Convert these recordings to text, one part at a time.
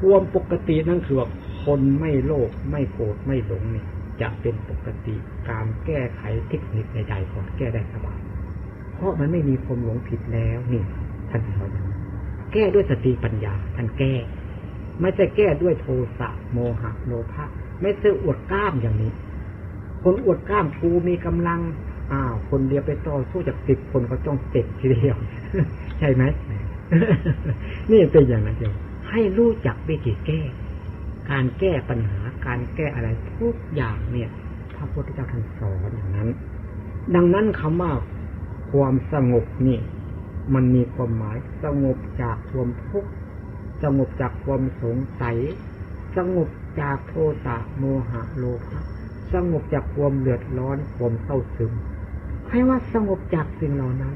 ความปกตินั่นคือว่าคนไม่โลภไม่โกรธไม่หลงเนี่ยจะเป็นปกติการแก้ไขเทคนิคใดๆก่อนแก้ได้สบายเพราะมันไม่มีความหลงผิดแล้วนี่ท่านสอนอย่านแก้ด้วยสติปัญญาท่านแก้ ไม่ใช่แก้ด้วยโทสะโมหะโลภะไม่ใช่อวดกล้ามอย่างนี้ คนอวดกล้ามกูมีกำลังอ้าวคนเดียวไปต่อสู้จากสิบคนก็ต้องเจ็บทีเดียว ใช่ไหมนี่เป็นอย่างนั้นเดียว ให้รู้จักวิธีแก้ การแก้ปัญหาการแก้อะไรทุกอย่างเนี่ยพระพุทธเจ้าท่านสอนอย่างนั้น ดังนั้นคำว่าความสงบนี่มันมีความหมายสงบจากความทุกข์สงบจากความสงสัย สงบจากโทสะโมหะโลภะสงบจากความเดือดร้อนความเศร้าซึมให้ว่าสงบจากสิ่งเหล่านั้น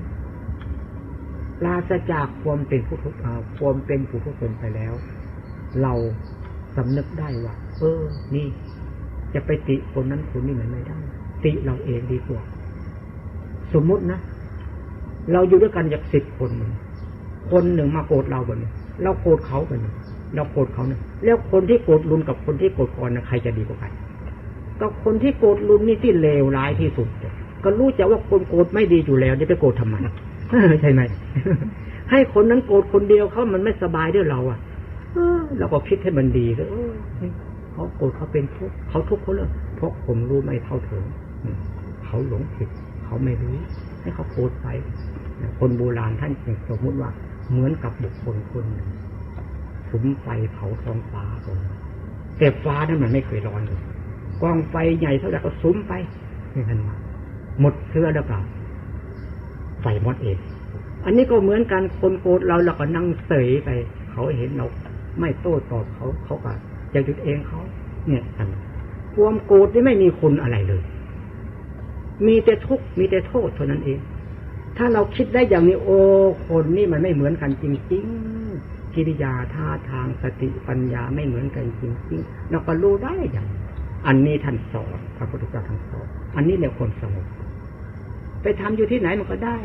ราศจากความเป็นผู้ทุกข์ความเป็นผู้ทุกข์นไปแล้ว เราสำนึกได้ว่า เออ นี่ จะไปติคนนั้นคนนี้มันไม่ได้ ติเราเองดีกว่า สมมุตินะ เราอยู่ด้วยกันจากสิบคนคนหนึ่งมาโกรธเราแบบนี้เราโกรธเขาแบบนี้เราโกรธเขาเนี่ยแล้วคนที่โกรธลุนกับคนที่โกรธก่อนนะใครจะดีกว่ากัน ก็คนที่โกรธลุนนี่ที่เลวร้ายที่สุด ก็รู้จักว่าคนโกรธไม่ดีอยู่แล้วจะไปโกรธทำไม ใช่ไหมให้คนนั้นโกรธคนเดียวเขามันไม่สบายด้วยเรา อะเราก็คิดให้มันดีเลยเขาโกรธเขาเป็นทุกข์เขาทุกข์เขาเลยเพราะผมรู้ไม่เท่าถึงอืมเขาหลงผิด เขาไม่รู้ ให้เขาโกรธไปคนโบราณท่านสมมติว่า เหมือนกับบุคคลคนหนึ่งสุมไฟเผาท้องฟ้าตรงนั้นแต่ฟ้านั้นมันไม่เคยร้อนเลยกองไฟใหญ่เท่าไหร่ก็สุมไปนี่ท่านว่าหมดเสื้อแล้วก็ ไฟมดเอง อันนี้ก็เหมือนกันคนโกรธเราเราก็นั่งเสยไป เขาเห็นเราไม่โต้ตอบเขาเขาก็จะหยุดเองเขา เนี่ยอันความโกรธนี่ไม่มีคุณอะไรเลย มีแต่ทุกข์มีแต่โทษเท่านั้นเอง ถ้าเราคิดได้อย่างนี้ โอ้คนนี่มันไม่เหมือนกันจริงๆกิริยาท่าทางสติปัญญาไม่เหมือนกันจริงๆเราก็รู้ได้อย่าง อันนี้ท่านสอนพระพุทธเจ้าท่านสอนอันนี้เนี่ยคนสงบ ไปทำอยู่ที่ไหนมันก็ได้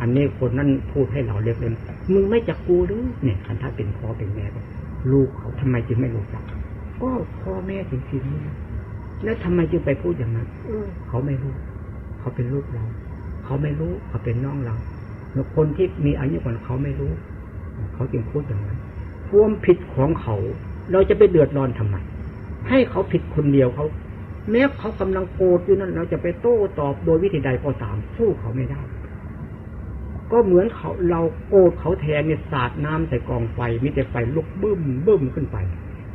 อันนี้คนนั้นพูดให้เราเรียกเลยมึงไม่จักกูหรือเนี่ยคันถ้าเป็นพ่อเป็นแม่ก็ลูกเขาทำไมจึงไม่รู้จัก ก็พ่อแม่จริงๆนี่แล้วทำไมจึงไปพูดอย่างนั้นเออเขาไม่รู้ เขาเป็นลูกเรา เขาไม่รู้เขาเป็นน้องเราแล้วคนที่มีอายุกว่าเขาไม่รู้ เขาจึงพูดอย่างนั้นความผิดของเขา เราจะไปเดือดร้อนทำไมให้เขาผิดคนเดียวเขา แม้เขากำลังโกรธอยู่นั้น เราจะไปโต้ตอบโดยวิธีใดก็ตามสู้เขาไม่ได้ ก็เหมือนเขาเราโกรธเขาแทนเนี่ยสาดน้ำใส่กองไฟมีแต่ไฟลุกบึ้มบึ้มขึ้นไป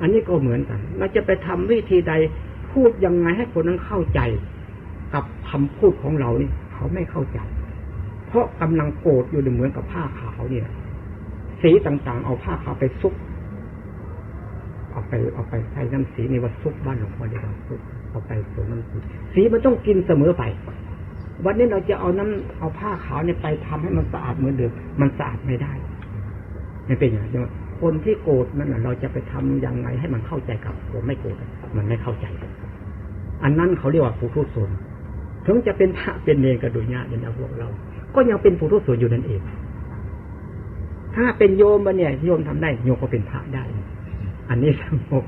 อันนี้ก็เหมือนกัน เราจะไปทำวิธีใดพูดยังไงให้คนนั้นเข้าใจ กับคำพูดของเราเนี่ยเขาไม่เข้าใจ เพราะกำลังโกรธอยู่เหมือนกับผ้าขาวเนี่ย สีต่างๆ เอาผ้าขาวไปซุก เอาไปเอาไปใช้น้ำสีในวัดซุกบ้านหลวงพ่อเดียวาซุกเอาไปสวมน้ำสีสีมันต้องกินเสมอไป วันนี้เราจะเอาน้ำเอาผ้าขาวเนี่ยไปทำให้มันสะอาดเหมือนเดิมมันสะอาดไม่ได้ไม่เป็นอย่างนี้คนที่โกรธนั่นแหละเราจะไปทำยังไงให้มันเข้าใจกับผมไม่โกรธมันไม่เข้าใจ อันนั้นเขาเรียกว่าผู้ทุศนถึงจะเป็นพระเป็นเนรกระดุญญาเนี่ยนะพวกเรา ก็ยังเป็นผู้ทุศนอยู่นั่นเองถ้าเป็นโยมมาเนี่ยโยมทำได้โยมก็เป็นพระได้ อันนี้สงบ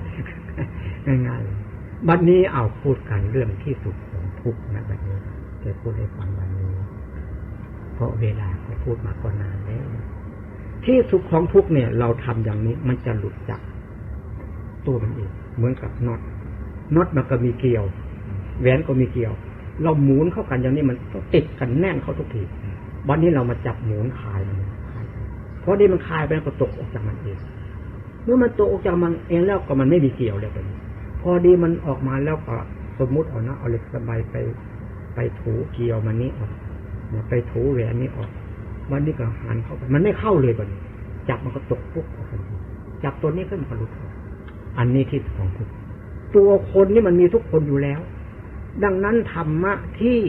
ง่ายๆบัดนี้เอาพูดกันเรื่องที่สุดของทุกนะบัดนี้จะพูดให้ฟังวันนี้ เพราะเวลาเขาพูดมาก็นานแล้วที่สุดของทุกเนี่ย เราทำอย่างนี้มันจะหลุดจากตัวมันเองเหมือนกับน็อตน็อตมันก็มีเกลียว แหวนก็มีเกลียว เราหมุนเข้ากันอย่างนี้มันก็ติดกันแน่นเข้าทุกทีวันนี้เรามาจับหมุนคลายมันคลายเพราะนี่มันคลายไปแล้วก็ตกออกจากมันเอง เมื่อมันตกออกจากมันเองแล้วก็มันไม่มีเกี่ยวเลยไปพอดีมันออกมาแล้วก็สมมุติเอานะเอาเหล็กสบายไป ไปถูเกี่ยวมันนี้ออกไปถูแหวนนี้ออกวันนี้ก็หันเข้าไปมันไม่เข้าเลยบัดนี้จับมันก็ตกปุ๊บออกทันทีจับตัวนี้ขึ้นมันก็หลุดออกอันนี้ที่ของทุกตัวคนนี่มันมีทุกคนอยู่แล้ว ดังนั้นธรรมะที่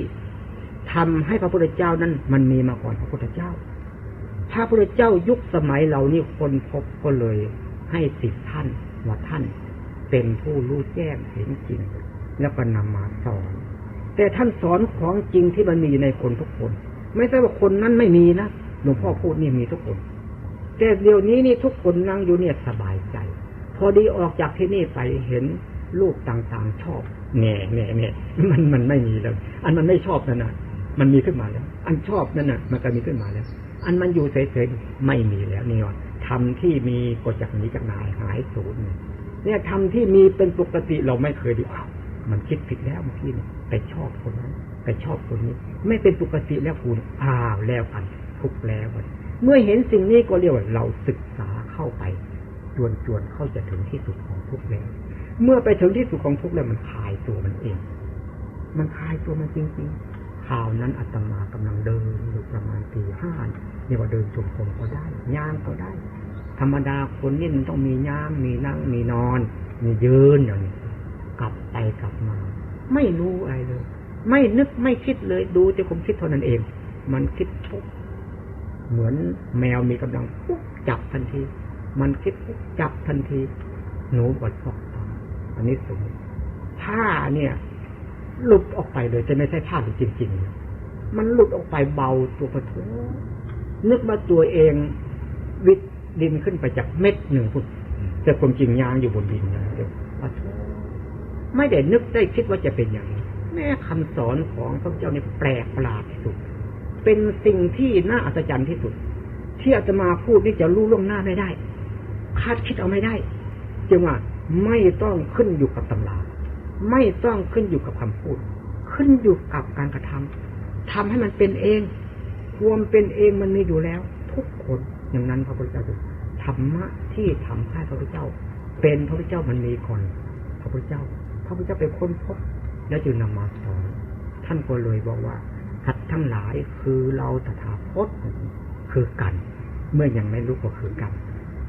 ทำให้พระพุทธเจ้านั้น มันมีมาก่อนพระพุทธเจ้า พระพุทธเจ้ายุคสมัยเรานี่คนพบก็เลย ให้สิทธิท่านว่าท่าน เป็นผู้รู้แจ้งเห็นจริง แล้วก็นำมาสอน แต่ท่านสอนของจริงที่มันมีอยู่ในคนทุกคน ไม่ใช่ว่าคนนั้นไม่มีนะหลวงพ่อพูดนี่มีทุกคน แต่เดี๋ยวนี้นี่ทุกคนนั่งอยู่เนี่ยสบายใจ พอดีออกจากที่นี่ไปเห็นลูกต่างๆชอบแน่แน่แน่มันมันไม่มีแล้ว อันมันไม่ชอบนั่นน่ะ มันมีขึ้นมาแล้ว อันชอบนั่นน่ะ มันก็มีขึ้นมาแล้ว อันมันอยู่เฉยๆไม่มีแล้วนี่ ว่าทำที่มีก็จากนี้จากนายหายสูญเนี่ยทำที่มีเป็นปกติเราไม่เคยดูอ้าวมันคิดผิดแล้วเมื่อกี้เนี่ยไปชอบคนนั้นไปชอบคนนี้ ไม่เป็นปกติแล้วคุณอ้าวแล้วกันทุกแล้วเมื่อเห็นสิ่งนี้ก็เรียกว่าเราศึกษาเข้าไปจวนจวนๆเข้าจะถึงที่สุดของทุกแล้ว เมื่อไปถึงที่สุดของทุกแล้วมันคลายตัวมันเอง มันคลายตัวมันจริงๆข่าวนั้นอาตมากำลังเดินอยู่ประมาณตีห้าเรียว่าเดินจงกรมก็ได้ย่างก็ได้ ธรรมดาคนนี่มันต้องมีย่างมีนั่งมีนอน มียืนอย่างนี้กลับไปกลับมา ไม่รู้อะไรเลย ไม่นึกไม่คิดเลยดูแต่ความคิดเท่านั้นเอง มันคิดปุ๊บเหมือนแมวมีกำลังปุ๊บจับทันที มันคิดปุ๊บจับทันที หนูก็ชอบทำอันนี้สมมติผ้าเนี่ย หลุดออกไปเลยจะไม่ใช่ผ้าจริงๆมันหลุดออกไปเบาตัวประทุนึกว่าตัวเองวิด ดินขึ้นไปจากเม็ดหนึ่งฟุตแต่ความจริงยางอยู่บนดินนะเดี๋ยวประทุไม่ได้นึกได้คิดว่าจะเป็นอย่างนี้แม่คำสอนของพระเจ้าเนี่ยแปลกประหลาดที่สุด เป็นสิ่งที่น่าอัศจรรย์ที่สุด ที่อาจจะมาพูดนี่จะรู้ล่วงหน้าไม่ได้ คาดคิดเอาไม่ได้จึงว่าไม่ต้องขึ้นอยู่กับตำราไม่ต้องขึ้นอยู่กับคำพูด ขึ้นอยู่กับการกระทำทำให้มันเป็นเอง ความเป็นเองมันมีอยู่แล้ว ทุกคน อย่างนั้นพระพุทธเจ้าธรรมะที่ทำให้พระพุทธเจ้า เป็นพระพุทธเจ้ามันมีก่อนพระพุทธเจ้า พระพุทธเจ้าไปค้นพบแล้วจึงนำมาสอนท่านก็เลยบอกว่าสัตว์ทั้งหลายคือเราตถาคตคือกัน เมื่อยังไม่รู้ก็คือกัน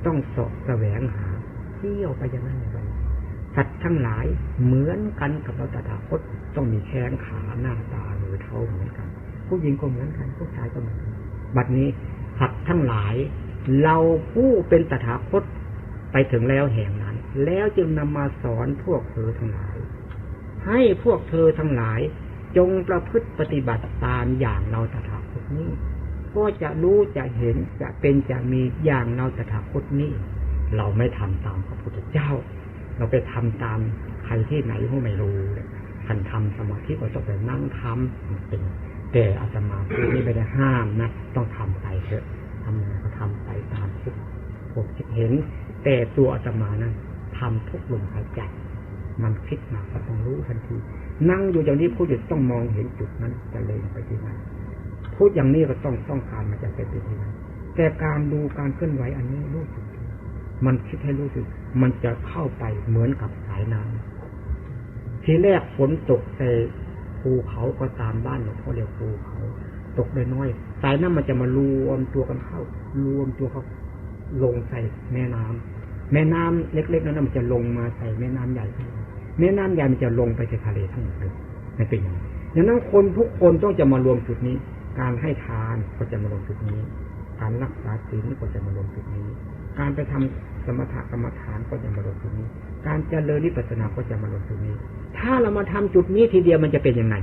ต้องสาะแสวงหาเที่ยวไปอย่างนั้นไปสัตว์ทั้งหลายเหมือนกันกับเราตถาคตต้องมีแข้งขาหน้าตาหรือเท้าเหมือนกัน ผู้หญิงก็เหมือนกันผู้ชายก็เหมือนกันบัดนี้ สัตว์ทั้งหลาย เราผู้เป็นตถาคตไปถึงแล้วแห่งนั้น แล้วจึงนำมาสอนพวกเธอทั้งหลาย ให้พวกเธอทั้งหลาย จงประพฤติปฏิบัติตามอย่างเราตถาคตนี้ก็จะรู้จะเห็นจะเป็นจะมีอย่างเราตถาคตนี้ เราไม่ทำตามพระพุทธเจ้า เราไปทำตามใครที่ไหนก็ไม่รู้ท่านทำสมาธิก็ต้องไปนั่งทำเป็น แต่อาตมาพูดนี่ไม่ได้ห้ามนะ ต้องทำไปเถอะทำอะไรก็ทำไปตามที่ผมคิดเห็น แต่ตัวอาตมานั้นทำทุกลมหายใจมันคิดมาก็ต้องรู้ทันที นั่งอยู่อย่างนี้พูดอยู่ต้องมองเห็นจุดนั้นจะเลยไปที่นั้นพูดอย่างนี้ก็ต้องต้องการมันจะเป็นไปที่นั้นแต่การดูการเคลื่อนไหวอันนี้รู้สึกมันคิดให้รู้สึก มันจะเข้าไปเหมือนกับสายน้ำทีแรกฝนตกแต่ ภูเขาก็ตามบ้านหลวงพ่อเรียกภูเขาตกได้น้อยสายน้ำมันจะมารวมตัวกันเข้า รวมตัวเขาลงใส่แม่น้ำแม่น้ำเล็ก ๆ นั้นมันจะลงมาใส่แม่น้ำใหญ่ แม่น้ำใหญ่มันจะลงไปในทะเลทั้งหมดเลยไม่เป็นอย่างนั้นดังนั้นคนทุกคนต้องจะมารวมจุดนี้ การให้ทานก็จะมารวมจุดนี้ การรักษาศีลก็จะมารวมจุดนี้ การไปทำสมถกรรมฐานก็จะมารวมจุดนี้ การเจริญวิปัสสนก็จะมารวมจุดนี้ ถ้าเรามาทำจุดนี้ทีเดียวมันจะเป็นยังไง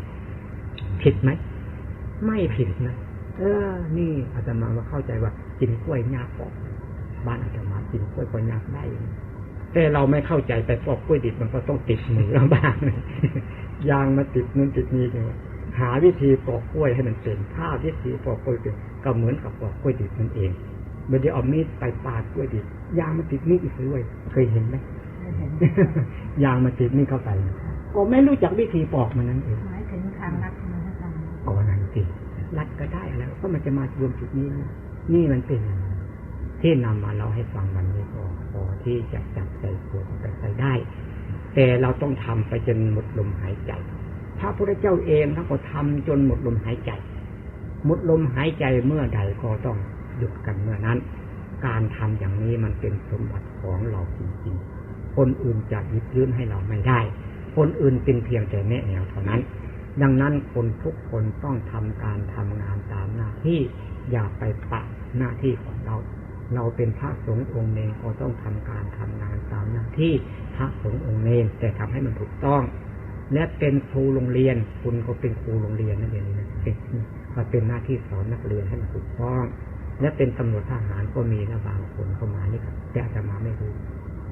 ผิดไหม ไม่ผิดนะเออ นี่อาตมาว่าเข้าใจว่ากินกล้วยยากปอกบ้านอาตมากินกล้วยก็ยากได้แต่เราไม่เข้าใจไปปอกกล้วยดิบมันก็ต้องติดมือเราบ้างยางมาติดนู่นติดนี่เลยหาวิธีปอกกล้วยให้มันเป็นถ้าวิธีปอกกล้วยเป็นก็เหมือนกับปอกกล้วยดิบนั่นเองเมื่อเดี๋ยวเอามีดไปปาดกล้วยดิบยางมันติดมีดอีกด้วยเคยเห็นไหมยางมันติดนี่เข้าไป ก็ไม่รู้จักวิธีปอกมันนั่นเองหมายถึงทางรัฐนะอาจารย์ก็นั่นสิรัดก็ได้แล้วก็มันจะมารวมจุดนี้นะนี่มันเป็นอย่างนั้นที่นำมาเราให้ฟังวันนี้ก็พอที่จะจับใจตัวไปใส่ได้ แต่เราต้องทำไปจนหมดลมหายใจพระพุทธเจ้าเองท่านก็ทำจนหมดลมหายใจ หมดลมหายใจเมื่อใดก็ต้องหยุดกันเมื่อนั้น การทำอย่างนี้มันเป็นสมบัติของเราจริงๆ คนอื่นจะหยิบยื่นให้เราไม่ได้ คนอื่นเป็นเพียงแต่แนะแนวเท่านั้น ดังนั้นคนทุกคนต้องทำการทำงานตามหน้าที่อย่าไปปะหน้าที่ของเรา เราเป็นพระสงฆ์องค์เนรก็ต้องทำการทำงานตามหน้าที่พระสงฆ์องค์เนรแต่ทำให้มันถูกต้อง และเป็นครูโรงเรียน คุณก็เป็นครูโรงเรียนนั่นเองนะเป็นก็เป็นหน้าที่สอนนักเรียนให้มันถูกต้อง และเป็นตำรวจทหารก็มีนะบางคนเข้ามานี่ครับแต่จะมาไม่รู้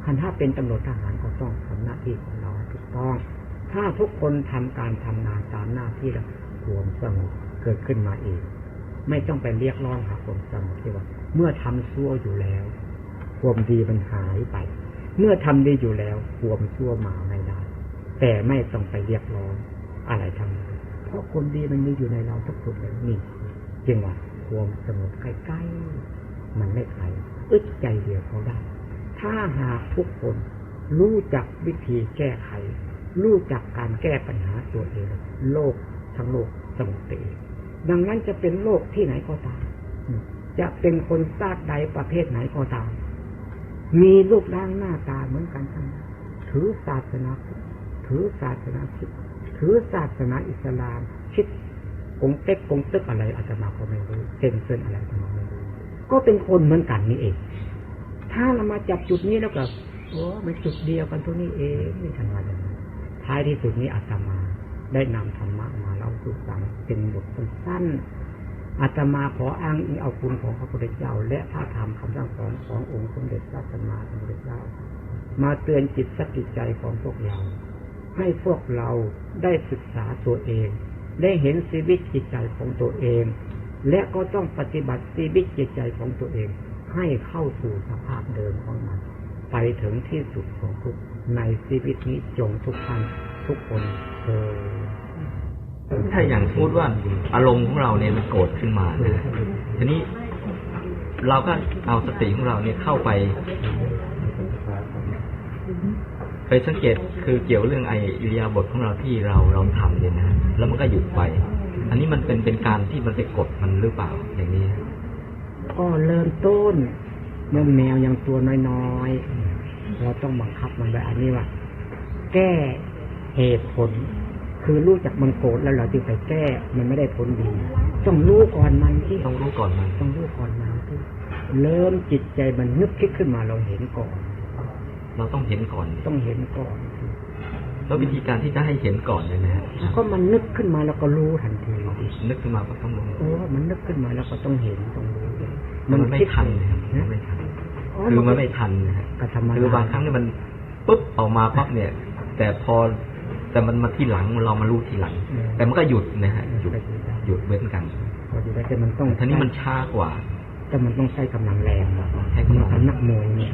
คันถ้าเป็นตำรวจทหารก็ต้องทำหน้าที่ของเรา ต้อง ถ้าทุกคนทำการทำงานตามหน้าที่แล้วความสงบเกิดขึ้นมาเอง ไม่ต้องไปเรียกร้องหาความสงบที่ว่า เมื่อทำชั่วอยู่แล้ว ความดีมันหายไป เมื่อทำดีอยู่แล้ว ความชั่วมาไม่ได้ แต่ไม่ต้องไปเรียกร้องอะไรทั้งนั้นเพราะความดีมันมีอยู่ในเราทุกคนเลยนี่จึงว่าความสงบใกล้ๆมันไม่ไกลอึดใจเดียวเขาได้ ถ้าหากทุกคน รู้จักวิธีแก้ไข รู้จักการแก้ปัญหาตัวเอง โลกทั้งโลกสงบไปเองดังนั้นจะเป็นโลกที่ไหนก็ตาม จะเป็นคนชาติใดประเภทไหนก็ตาม มีรูปร่างหน้าตาเหมือนกันทั้งนั้นถือศาสนาถือศาสนาคิดถือศาสนาอิสลาม คิดกงเต็กกงตึกอะไรอาตมาก็ไม่รู้เซนเซนอะไรอาตมาไม่รู้ก็เป็นคนเหมือนกันนี่เอง ถ้าเรามาจับจุดนี้แล้วก็ โอ้มันจุดเดียวกันตัวนี้เองนี่ทำงานอย่างนั้ท้ายที่สุดนี้อาตมา ได้นำธรรมะมาเล่าสู่ฟังเป็นบทสั้นอาตมาขออ้างอิงเอาคุณของพระพุทธเจ้า และพระธรรมคำสั่งสอนขององค์สมเด็จพระสัมมาสัมพุทธเจ้า มาเตือนจิตสติใจของพวกเรา ให้พวกเราได้ศึกษาตัวเอง ได้เห็นชีวิตจิตใจของตัวเอง และก็ต้องปฏิบัติชีวิตจิตใจของตัวเอง ให้เข้าสู่สภาพเดิมของมัน ไปถึงที่สุดของทุกข์ในชีวิตนี้จงทุกท่านทุกคนเออถ้าอย่างพูดว่าอารมณ์ของเราเนี่ยมันโกรธขึ้นมานะทีนี้เราก็เอาสติของเราเนี่ยเข้าไป ไปสังเกตคือเกี่ยวเรื่องไออิริยาบถของเราที่เราเราทำเนี่ยนะแล้วมันก็หยุดไป อันนี้มันเป็นเป็นการที่มันไปกดมันหรือเปล่าอย่างนี้ก็เริ่มต้น เมื่อแมวยังตัวน้อยๆ เราต้องบังคับมันไว้อันนี้ว่า แก้เหตุผล คือรู้จักมันโกรธแล้วเราจึงไปแก้มันไม่ได้ผลดี ต้องรู้ก่อนมันที่ต้องรู้ก่อนมันต้องรู้ก่อนมันที่เริ่มจิตใจมันนึกคิดขึ้นมาเราเห็นก่อน เราต้องเห็นก่อน ต้องเห็นก่อนแล้ววิธีการที่จะให้เห็นก่อนเนี่ยนะฮะก็มันนึกขึ้นมาแล้วก็รู้ทันทีนึกขึ้นมาก็ต้องรู้โอ้มันนึกขึ้นมาแล้วก็ต้องเห็นต้องรู้มันไม่คิดทันนะครับนะมันไม่ทัน คือมันไม่ทันนะฮะก็ธรรมดาคือบางครั้งเนี่ยมันปุ๊บออกมาปั๊บเนี่ย แต่พอแต่มันมาที่หลังเรามารู้ทีหลัง แต่มันก็หยุดนะฮะหยุดหยุดเว้นกันพอดีได้แต่มันต้องทีนี้มันช้ากว่า แต่มันต้องใช้กำลังแรงใช้กำลังเหมือนนักมวยเนี่ย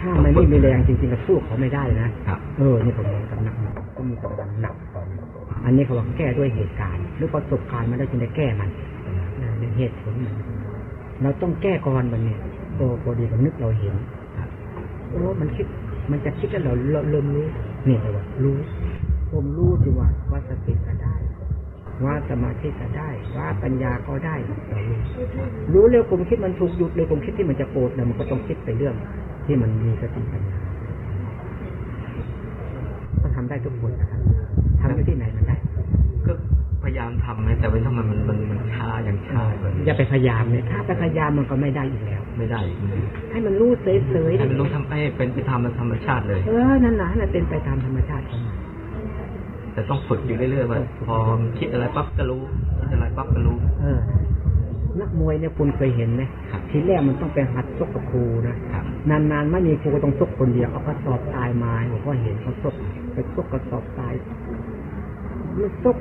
ถ้ามันไม่มีแรงจริงๆก็สู้เขาไม่ได้นะครับเออนี่ผมมองกับนักมวยก็มีกำลังหนักอันนี้เขาบอกแก้ด้วยเหตุการณ์หรือประสบการณ์มาได้จึงได้แก้มันในเหตุผลมันเราต้องแก้ก่อนมันเนี่ย โอ้พอดีมันนึกเราเห็นครับโอ้มันคิด มันจะคิดแล้วเราเริ่มรู้นี่เลยว่ารู้ ผมรู้สิว่าว่าสติก็ได้ ว่าสมาธิก็ได้ ว่าปัญญาก็ได้เรารู้รู้เร็วผมคิดมันถูกหยุดเลยผมคิดที่มันจะโกรธแล้วมันก็ต้องคิดไปเรื่อง ที่มันมีสติปัญญาก็ทำได้ทุกคนนะครับทำได้ที่ไหนมันได้ก็ พยายามทำนะแต่ว่าทำไมมันมันมันช้าอย่างช้าแบบอย่าไปพยายามเลยถ้าไปพยายามมันก็ไม่ได้อีกแล้ว ไม่ได้อีกนะให้มันรู้เฉยๆให้มันรู้ทำให้เป็นไปตามธรรมชาติเลยเออนั่นแหละให้มันเป็นไปตามธรรมชาติของมันแต่ต้องฝึกอยู่เรื่อยๆว่าพอคิดอะไรปั๊บก็รู้คิดอะไรปั๊บก็รู้ เออ นักมวยเนี่ยคุณเคยเห็นไหมครับทีแรกมันต้องไปหัดซกกับครูนะครับนานๆไม่มีครูก็ต้องซกคนเดียวเอากระสอบทรายมาผมก็เห็นเขาซกไปซกกระสอบทรายมันซก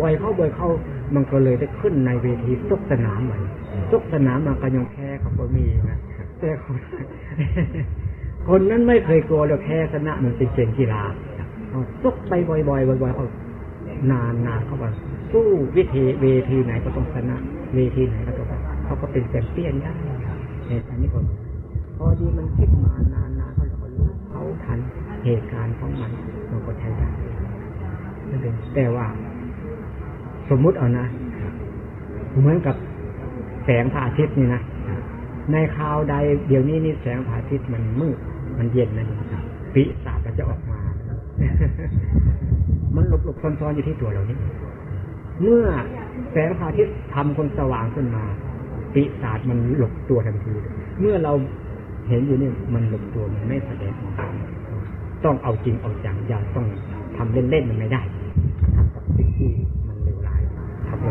บ่อยเข้าบ่อยเข้ามันก็เลยได้ขึ้นในเวทีซกสนามเหมือนซกสนามมันก็ยังแพ้กับก็มีนะแต่คนคนนั้นไม่เคยกลัวเลยแพ้ชนะมันเป็นเกมกีฬาเอาซกไปบ่อยๆบ่อยๆเขานานนานๆเขาบอกสู้วิธีเวทีไหนก็ต้องชนะ เวทีไหนก็ต้องเขาก็เป็นแชมเปี้ยนได้เหตุการณ์นี้ก็พอดีมันคิดมานานๆเขาก็รู้เขาทันเหตุการณ์ของมันมันก็ใช้ได้นั่นเองแต่ว่า สมมุติเอานะเหมือนกับแสงพระอาทิตย์นี่นะในคราวใดเดี๋ยวนี้นี่แสงพระอาทิตย์มันมืดมันเย็นนะปีศาจมันจะออกมา มันหลบหลบซ่อนๆอยู่ที่ตัวเรานี่เมื่อแสงพระอาทิตย์ทำคนสว่างขึ้นมาปีศาจมันหลบตัวทันที เมื่อเราเห็นอยู่นี่มันหลบตัวมันไม่แสดงออกต้องเอาจริงเอาจังอย่าต้องทำเล่นๆมันไม่ได้ทำกับสิ่งที่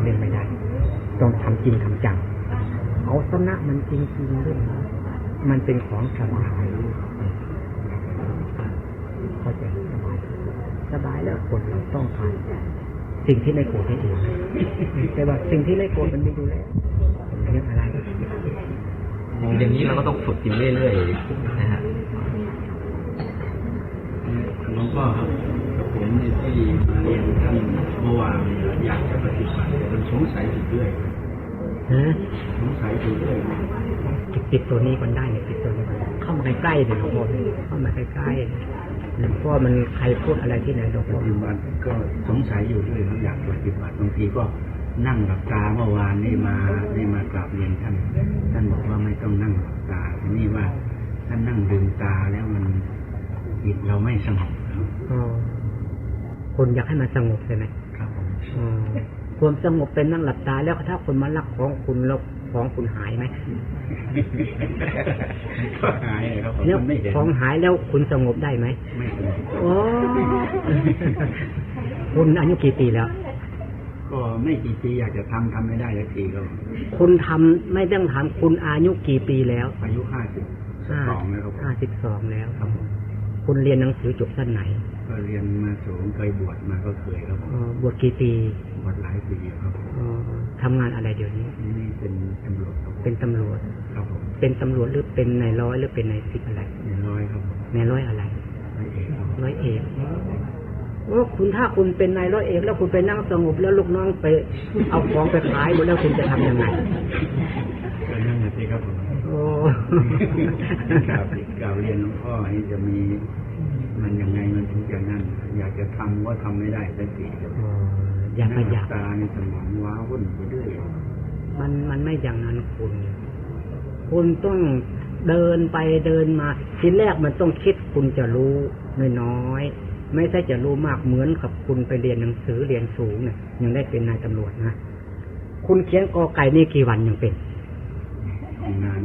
เล่นไม่ได้ ต้องทำจริงทำจัง เอาสนะมันจริงจริงด้วยมันเป็นของสบายเข้าใจสบายสบายแล้วคนเราต้องทานสิ่งที่ไม่โกรธนี่เองแต่ว่าสิ่งที่ไม่โกรธมันไม่ดูแลเรียกอะไรอย่างนี้เราก็ต้องฝึกอยู่เรื่อยๆนะฮะหลวงพ่อครับผมในที่มาเรียนท่าน เมื่อวานเนี่ยอยากจะปฏิบัติแต่มันสงสัยอยู่เรื่อยฮะสงสัยอยู่เรื่อยติดติดตัวนี้ก่อนได้เนี่ยติดตัวนี้ก่อนเข้ามาใกล้ๆเนี่ยหลวงพ่อเข้ามาใกล้ๆหลวงพ่อมันใครพูดอะไรที่ไหนหลวงปพ่อฏิบัติก็สงสัยอยู่เรื่อยครับอยากปฏิบัติบางทีก็นั่งหลับตาเมื่อวานนี่มานี่มากราบเรียนท่าน ท่านบอกว่าไม่ต้องนั่งหลับตาทีนี่ว่าถ้านั่งดึงตาแล้วมันจิตเราไม่สงบครับอ๋อคนอยากให้มันสงบใช่ไหมครับผมอ๋อ ความสงบเป็นนั่งหลับตาแล้วถ้าคนมาลักของคุณแล้วของคุณหายไหมก็หายเลยครับผมแล้วมันไม่เห็นของหายแล้วคุณสงบได้ไหมไม่สงบโอ้คุณอายุกี่ปีแล้ว ก็ไม่กี่ปีอยากจะทำทำไม่ได้สักทีก็คุณทำไม่ต้องถามคุณอายุกี่ปีแล้ว อายุห้าสิบสองแล้วครับผมห้าสิบสองแล้วคุณเรียนหนังสือจบสั้นไหน ก็เรียนมาสูงเคยบวชมาก็เคยครับผมเอ่อบวชกี่ปี บวชหลายปีครับผมเอ่อทำงานอะไรเดี๋ยวนี้ นี่เป็นตำรวจครับผมเป็นตำรวจครับผมเป็นตำรวจหรือเป็นนายร้อยหรือเป็นนายสิบอะไรในร้อยครับผมนายร้อยอะไรร้อยเอกครับร้อยเอกโอ้คุณถ้าคุณเป็นนายร้อยเอกแล้วคุณไปนั่งสงบแล้วลูกน้องไป เอาของไปขายหมดแล้วคุณจะทำยังไงก็นั่นแหละสิครับผมโอ้กราบกราบเรียนหลวงพ่อให้จะมี มันยังไงมันถึงจะนั่น อยากจะทำก็ทำไม่ได้สักทีครับเอออย่าขยับตาในสมองว้าวุ่นไปเรื่อยมันมันไม่อย่างนั้นคุณ คุณต้องเดินไปเดินมา ทีแรกมันต้องคิดคุณจะรู้น้อยๆไม่ใช่จะรู้มากเหมือนกับคุณไปเรียนหนังสือเรียนสูงเนี่ยยังได้เป็นนายตำรวจนะคุณเขียนกอไก่นี่กี่วันยังเป็นของงา นาน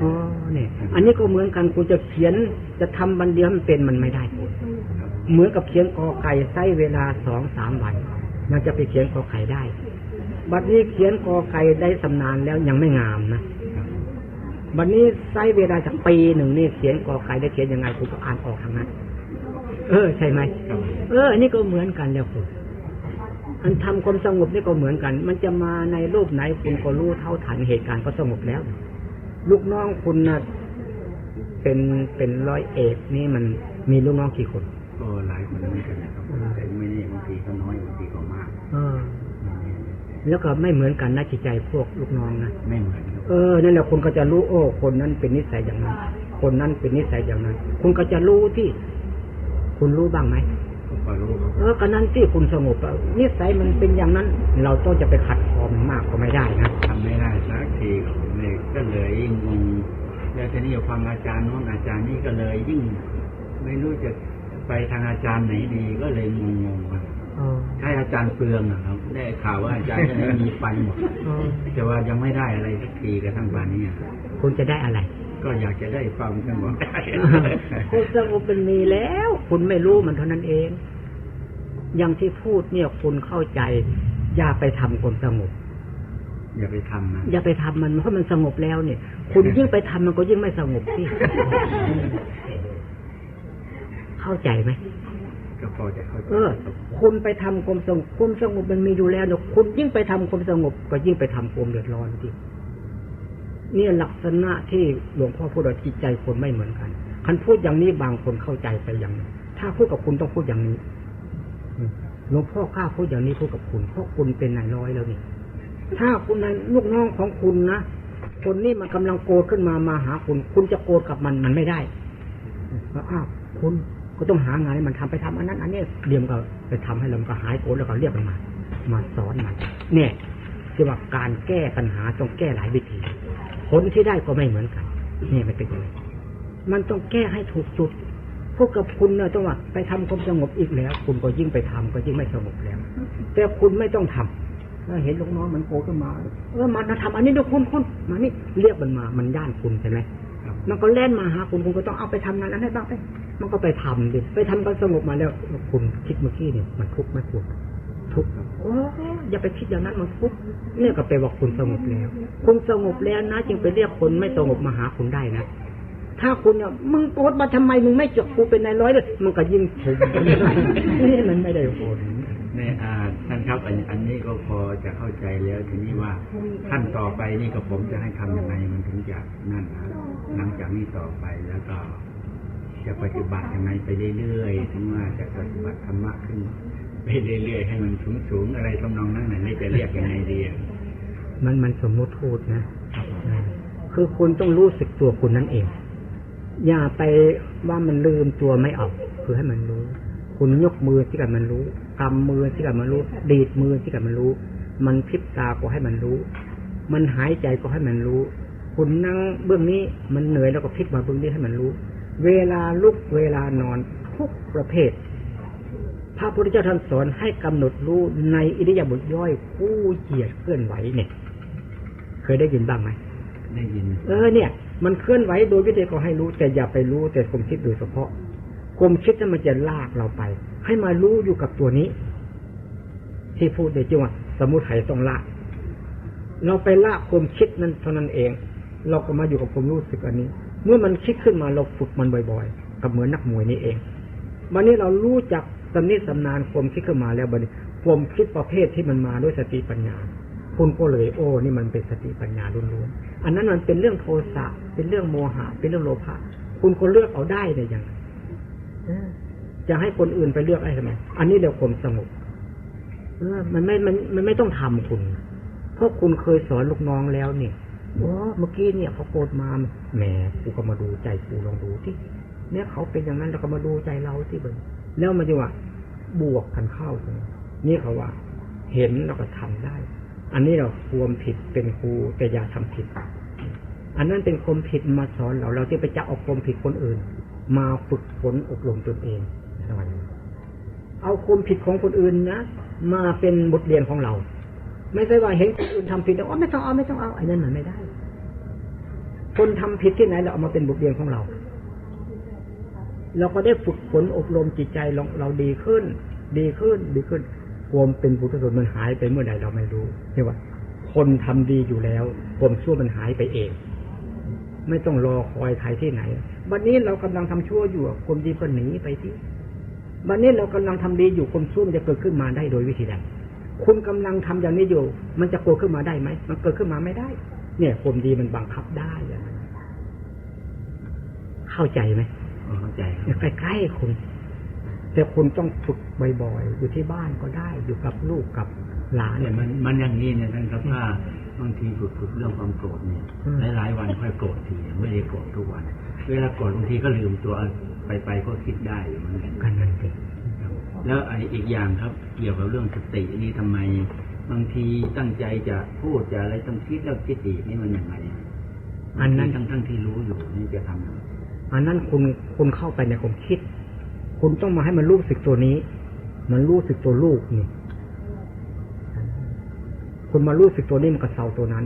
อ๋อเนี่ย อันนี้ก็เหมือนกันคุณจะเขียนจะทำบันเดียวมันเป็นมันไม่ได้เหมือนกับเขียนกอไก่ใช้เวลาสองสามวัน มันจะไปเขียนกอไก่ได้ บัดนี้เขียนกอไก่ได้สำนานแล้วยังไม่งามนะบัดนี้ใช้เวลาจากปีหนึ่งนี่เขียนกอไก่ได้เขียนยังไงคุณก็อ่านออกทางนั้น เออ ใช่ไหมเออ อันนี้ก็เหมือนกันแล้วคุณ อันทำความสงบนี่ก็เหมือนกัน มันจะมาในรูปไหนคุณก็รู้เท่าทันเหตุการณ์ก็สงบแล้ว ลูกน้องคุณนะเป็นเป็นร้อยเอกนี่มันมีลูกน้องกี่คนก็หลายคนเหมือนกันนะครับแต่ไม่แน่บางทีก็น้อยบางทีก็มากเออแล้วก็ไม่เหมือนกันนะจิตใจพวกลูกน้องนะไม่เหมือนครับเออนั่นแหละคุณก็จะรู้โอ้คนนั้นเป็นนิสัยอย่างนั้น คนนั้นเป็นนิสัยอย่างนั้น คุณก็จะรู้ที่ คุณรู้บ้างไหมก็พอรู้ครับ เออก็นั้นที่คุณสงบอะนิสัยมันเป็นอย่างนั้น เราต้องจะไปขัดคอมันมากก็ไม่ได้นะทำไม่ได้สักทีครับเลยก็เลยยิ่งงงแล้วทีนี้ฟังอาจารย์โน้นอาจารย์นี่ก็เลยยิ่ง ไม่รู้จะไปทางอาจารย์ไหนดีก็เลยงงงๆครับเออใช่อาจารย์เปลืองนะครับ ได้ข่าวว่าอาจารย์จะมีไปหมดเออแต่ว่ายังไม่ได้อะไรสักทีกระทั่งป่านนี้อะคุณจะได้อะไร ก็อยากจะได้ฟังท่านบอกคุณสงบมันมีแล้ว คุณไม่รู้มันเท่านั้นเอง อย่างที่พูดเนี่ยคุณเข้าใจ อย่าไปทำคนสงบ อย่าไปทำนะอย่าไปทำมันเพราะมันสงบแล้วเนี่ย คุณยิ่งไปทำมันก็ยิ่งไม่สงบสิเข้าใจไหมก็พอจะเข้าใจเออ คุณไปทำความสงบความสงบมันมีอยู่แล้วเนี่ยคุณยิ่งไปทำความสงบ ก็ยิ่งไปทำความเดือดร้อนสิเนี่ยลักษณะที่หลวงพ่อพูดว่าจิตใจคนไม่เหมือนกันคันพูดอย่างนี้บางคนเข้าใจไปอย่างนี้ถ้าพูดกับคุณต้องพูดอย่างนี้หลวงพ่อกล้าพูดอย่างนี้พูดกับคุณเพราะคุณเป็นนายร้อยแล้วนี่ถ้าคุณนายลูกน้องของคุณนะคนนี้มันกำลังโกรธขึ้นมามาหาคุณ คุณจะโกรธกับมันมันไม่ได้ว่าอ้าวคุณก็ต้องหางานให้มันทำไปทำอันนั้น อันนี้เรียมก็ไปทำให้เรามันก็หายโกรธแล้วก็เรียกมันมา มาสอนมันเนี่ยคือว่าการแก้ปัญหาต้องแก้หลายวิธี ผลที่ได้ก็ไม่เหมือนกันเนี่ยมันเป็นยังไงมันต้องแก้ให้ถูกจุดพวกกับคุณเนี่ยต้องว่าไปทำความสงบอีกแล้ว คุณก็ยิ่งไปทำก็ยิ่งไม่สงบแล้ว แต่คุณไม่ต้องทำแล้วเห็นลูกน้องมันโกรธขึ้นมาเออมันมาทำอันนี้ด้วยคุณคุณมานี่เรียกมันมา มันย่านคุณใช่ไหมครับมันก็เล่นมาหาคุณคุณก็ต้องเอาไปทำงานนั้นให้บ้างไปมันก็ไปทำดิไปทำก็สงบมาแล้วคุณคิดเมื่อกี้เนี่ยมันทุกข์ไหมคุณ ทุกข์โอ้อย่าไปคิดอย่างนั้นมันทุกข์เนี่ยก็แปลว่าคุณสงบแล้ว คุณสงบแล้วนะ จึงไปเรียกคนไม่สงบมาหาคุณได้นะถ้าคุณเนี่ยมึงโกรธมาทำไมมึงไม่จบกูเป็นนายร้อยเลยมันก็ยิ่งชมนี่มันไม่ได้ผลเนี่ยอ่าท่านครับอันอันนี้ก็พอจะเข้าใจแล้วทีนี้ว่าขั้นต่อไปนี่ก็ผมจะให้ทำยังไงมันถึงจะนั่นนะหลังจากนี้ต่อไปแล้วก็จะปฏิบัติยังไงไปเรื่อยๆถึงว่าจะปฏิบัติธรรมะขึ้น ไปเรื่อยๆให้มันสูงๆอะไรทำนองนั้นน่ะนี่จะเรียกยังไงดีอะมันมันสมมติพูดนะคือคุณต้องรู้สึกตัวคุณนั่นเอง อย่าไปว่ามันลืมตัวไม่เอาคือให้มันรู้ คุณยกมือที่กับมันรู้กำมือที่กับมันรู้ ดีดมือที่กับมันรู้ มันพริบตาก็ให้มันรู้ มันหายใจก็ให้มันรู้ คุณนั่งเบื้องนี้มันเหนื่อยแล้วก็พลิกมาเบื้องนี้ให้มันรู้ เวลาลุกเวลานอนทุกประเภท พระพุทธเจ้าท่านสอนให้กำหนดรู้ในอิริยาบถย่อยผู้เหยียดเคลื่อนไหวเนี่ย เคยได้ยินบ้างไหมได้ยิน เออเนี่ย มันเคลื่อนไหวโดยวิธีก็ให้รู้ แต่อย่าไปรู้แต่ความคิดโดยเฉพาะความคิดนั้นมันจะลากเราไป ให้มารู้อยู่กับตัวนี้ ที่พูดในจังหวะสมุทัยต้องลากเราไปลากความคิดนั้นเท่านั้นเอง เราก็มาอยู่กับความรู้สึกอันนี้ เมื่อมันคิดขึ้นมาเราฝึกมันบ่อย ๆ กับเหมือนนักมวยนี่เองวันนี้เรารู้จัก สำนิสำนานความคิดขึ้นมาแล้วบัดนี้ความคิดประเภทที่มันมาด้วยสติปัญญา คุณก็เลยโอ้ นี่มันเป็นสติปัญญาล้วนๆอันนั้นมันเป็นเรื่องโทสะเป็นเรื่องโมหะ เป็นเรื่องโลภะคุณก็เลือกเอาได้เลยอย่างจะให้คนอื่นไปเลือกอะไรทำไมอันนี้เดี๋ยวความสงบเออมันไม่มันมันไม่ต้องทำคุณเพราะคุณเคยสอนลูกน้องแล้วเนี่ยว่าเมื่อกี้เนี่ยเขาโกรธมาแหมกูก็มาดูใจกูลองดูที่เนี่ยเขาเป็นอย่างนั้นเราก็มาดูใจเราที่เบิ่ แล้วมันจะว่า บวกกันเข้าตรงนี้นี่เขาว่า เห็นเราก็ทำได้ อันนี้เราควมผิดเป็นครูแต่อย่าทำผิด อันนั้นเป็นความผิดมาสอนเรา เราที่ไปจะเอาความผิดคนอื่น มาฝึกฝนอบรมตนเองเอาความผิดของคนอื่นนะมาเป็นบทเรียนของเรา ไม่ใช่ว่าเห็นคนอื่นทำผิดแล้วอ๋อไม่ต้องเอาไม่ต้องเอาอันนั้นมันไม่ได้ คนทำผิดที่ไหนเราเอามาเป็นบทเรียนของเรา เราก็ได้ฝึกฝนอบรมจิตใจเราเราดีขึ้น ดีขึ้นดีขึ้นความเป็นบุตรชนมันหายไปเมื่อใดเราไม่รู้ใช่ว่า คนทำดีอยู่แล้วความชั่วมันหายไปเอง ไม่ต้องรอคอยใครที่ไหน วันนี้เรากำลังทำชั่วอยู่ความดีก็หนีไปที่วันนี้เรากำลังทำดีอยู่ความชั่วมันจะเกิดขึ้นมาได้โดยวิธีใดคุณกำลังทำอย่างนี้อยู่ มันจะเกิดขึ้นมาได้ไหม มันเกิดขึ้นมาไม่ได้ เนี่ยความดีมันบังคับได้ เข้าใจไหม เข้าใจครับใกล้ๆคุณ แต่คุณต้องฝึกบ่อยๆ อยู่ที่บ้านก็ได้ อยู่กับลูกกับหลานเนี่ยมันมันอย่างนี้เนี่ยท่านครับว่าบางทีฝึกฝึกเรื่องความโกรธเนี่ยอืมหลายๆวันค่อยโกรธทีไม่ได้โกรธทุกวัน เวลาโกรธบางทีก็ลืมตัวไปไปๆก็คิดได้อยู่เหมือนกันกันนั่นเองครับแล้วไอ้อีกอย่างครับ เกี่ยวกับเรื่องสตินี่ทำไม บางทีตั้งใจจะพูดจะอะไรต้องคิดแล้วคิดอีกนี่มันยังไงอันนั้นทั้งทั้งๆที่รู้อยู่นี่จะทำยังไง อันนั้นคุณคุณเข้าไปในความคิด คุณต้องมาให้มันรู้สึกตัวนี้ มันรู้สึกตัวลูกนี่คุณมารู้สึกตัวนี้มันก็เศร้าตัวนั้น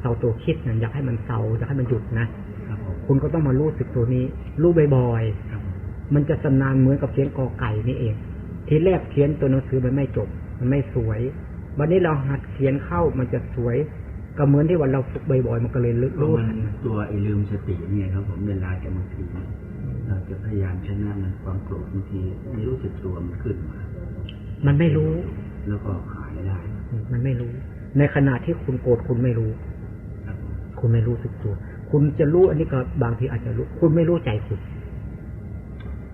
เศร้าตัวคิดนะอยากให้มันเศร้าอยากให้มันหยุดนะครับคุณก็ต้องมารู้สึกตัวนี้ รู้บ่อยๆมันจะสำนานเหมือนกับเขียนกอไก่นี่เอง ทีแรกเขียนตัวหนังสือมันไม่จบ มันไม่สวย วันนี้เราหัดเขียนเข้ามันจะสวย ก็เหมือนที่วันเราฝึกบ่อยๆมันก็เลยลึกเพราะรู้มันทันมันตัวไอ้ลืมสติเนี่ยครับผมเวลาจะบางทีเราจะพยายามชนะมันความโกรธบางทีไม่รู้สึกตัวมันขึ้นมา มันไม่รู้ แล้วก็หายได้ มันไม่รู้ ในขณะที่คุณโกรธคุณไม่รู้ครับผมคุณไม่รู้สึกตัว คุณจะรู้อันนี้ก็บางทีอาจจะรู้ คุณไม่รู้ใจคุณ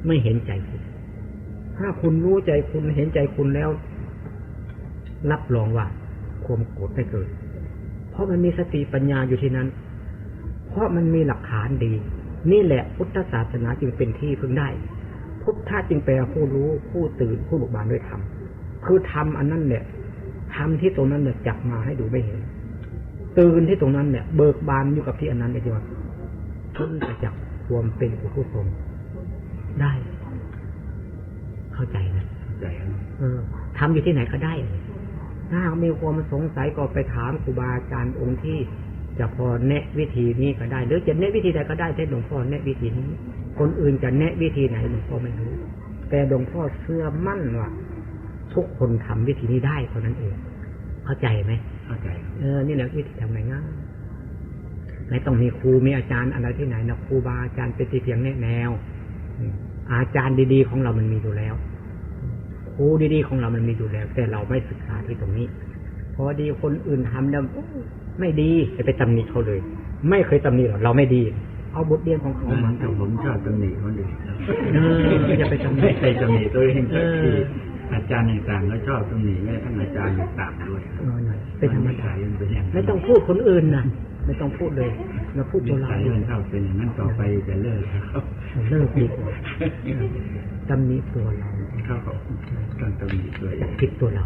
ไม่เห็นใจคุณ ถ้าคุณรู้ใจคุณเห็นใจคุณแล้ว รับรองว่าความโกรธไม่เกิด เพราะมันมีสติปัญญาอยู่ที่นั้น เพราะมันมีหลักฐานดี นี่แหละพุทธศาสนาจึงเป็นที่พึ่งได้ พุทธะจึงแปลว่าผู้รู้ผู้ตื่นผู้บุกบานด้วยธรรมคือธรรมอันนั้นเนี่ยธรรมที่ตรงนั้นเนี่ยจับมาให้ดูไม่เห็น ตื่นที่ตรงนั้นเนี่ย เบิกบานอยู่กับที่อันนั้นเลยจีว่าพ้นไปจากความเป็นผู้ผู้ทรงได้ เข้าใจนะเข้าใจครับเออทำอยู่ที่ไหนก็ได้ ถ้ามีความสงสัยก็ไปถามครูบาอาจารย์องค์ที่จะพอแนะวิธีนี้ก็ได้ หรือจะแนะวิธีใดก็ได้แต่หลวงพ่อแนะวิธีนี้ คนอื่นจะแนะวิธีไหนหลวงพ่อไม่รู้ แต่หลวงพ่อเชื่อมั่นว่าทุกคนทำวิธีนี้ได้เท่านั้นเอง เข้าใจไหมเข้าใจครับเออ นี่แหละวิธีทำง่ายๆไม่ต้องมีครูมีอาจารย์อะไรที่ไหนนะครูบาอาจารย์เป็นที่เพียงแนะแนวอืมอาจารย์ดีๆของเรามันมีอยู่แล้วค รูดีๆของเรามันมีอยู่แล้ว แต่เราไม่ศึกษาที่ตรงนี้พอดีคนอื่นทำแล้วไม่ดีจะไปตำหนิเขาเลย ไม่เคยตำหนิหรอกเราไม่ดี เอาบทเรียนของเขาเหมืมาอนกับผมชอบตำหนิคนอื่นครับเอออย่าไปตำหนิไม่เคยตำหนิตัวเองสักทีเอออาจารย์ต่างๆก็ชอบตำหนิแม้ทั้งอาจารย์ต่างๆด้วยครับเออหน่อยเป็นธรรมดานิสัยมันเป็นอย่างนั้นไม่ต้องพูดคนอื่นนะไม่ต้องพูดเลยเราพูดนิตัวเราสัยมันชอบเป็นอย่างนั้นต่อไปจะเลิกครับเลิกดีกว่าตำหนิตัวเรา เขาก็ต้องตำหนิตัวเองผิดตัวเรา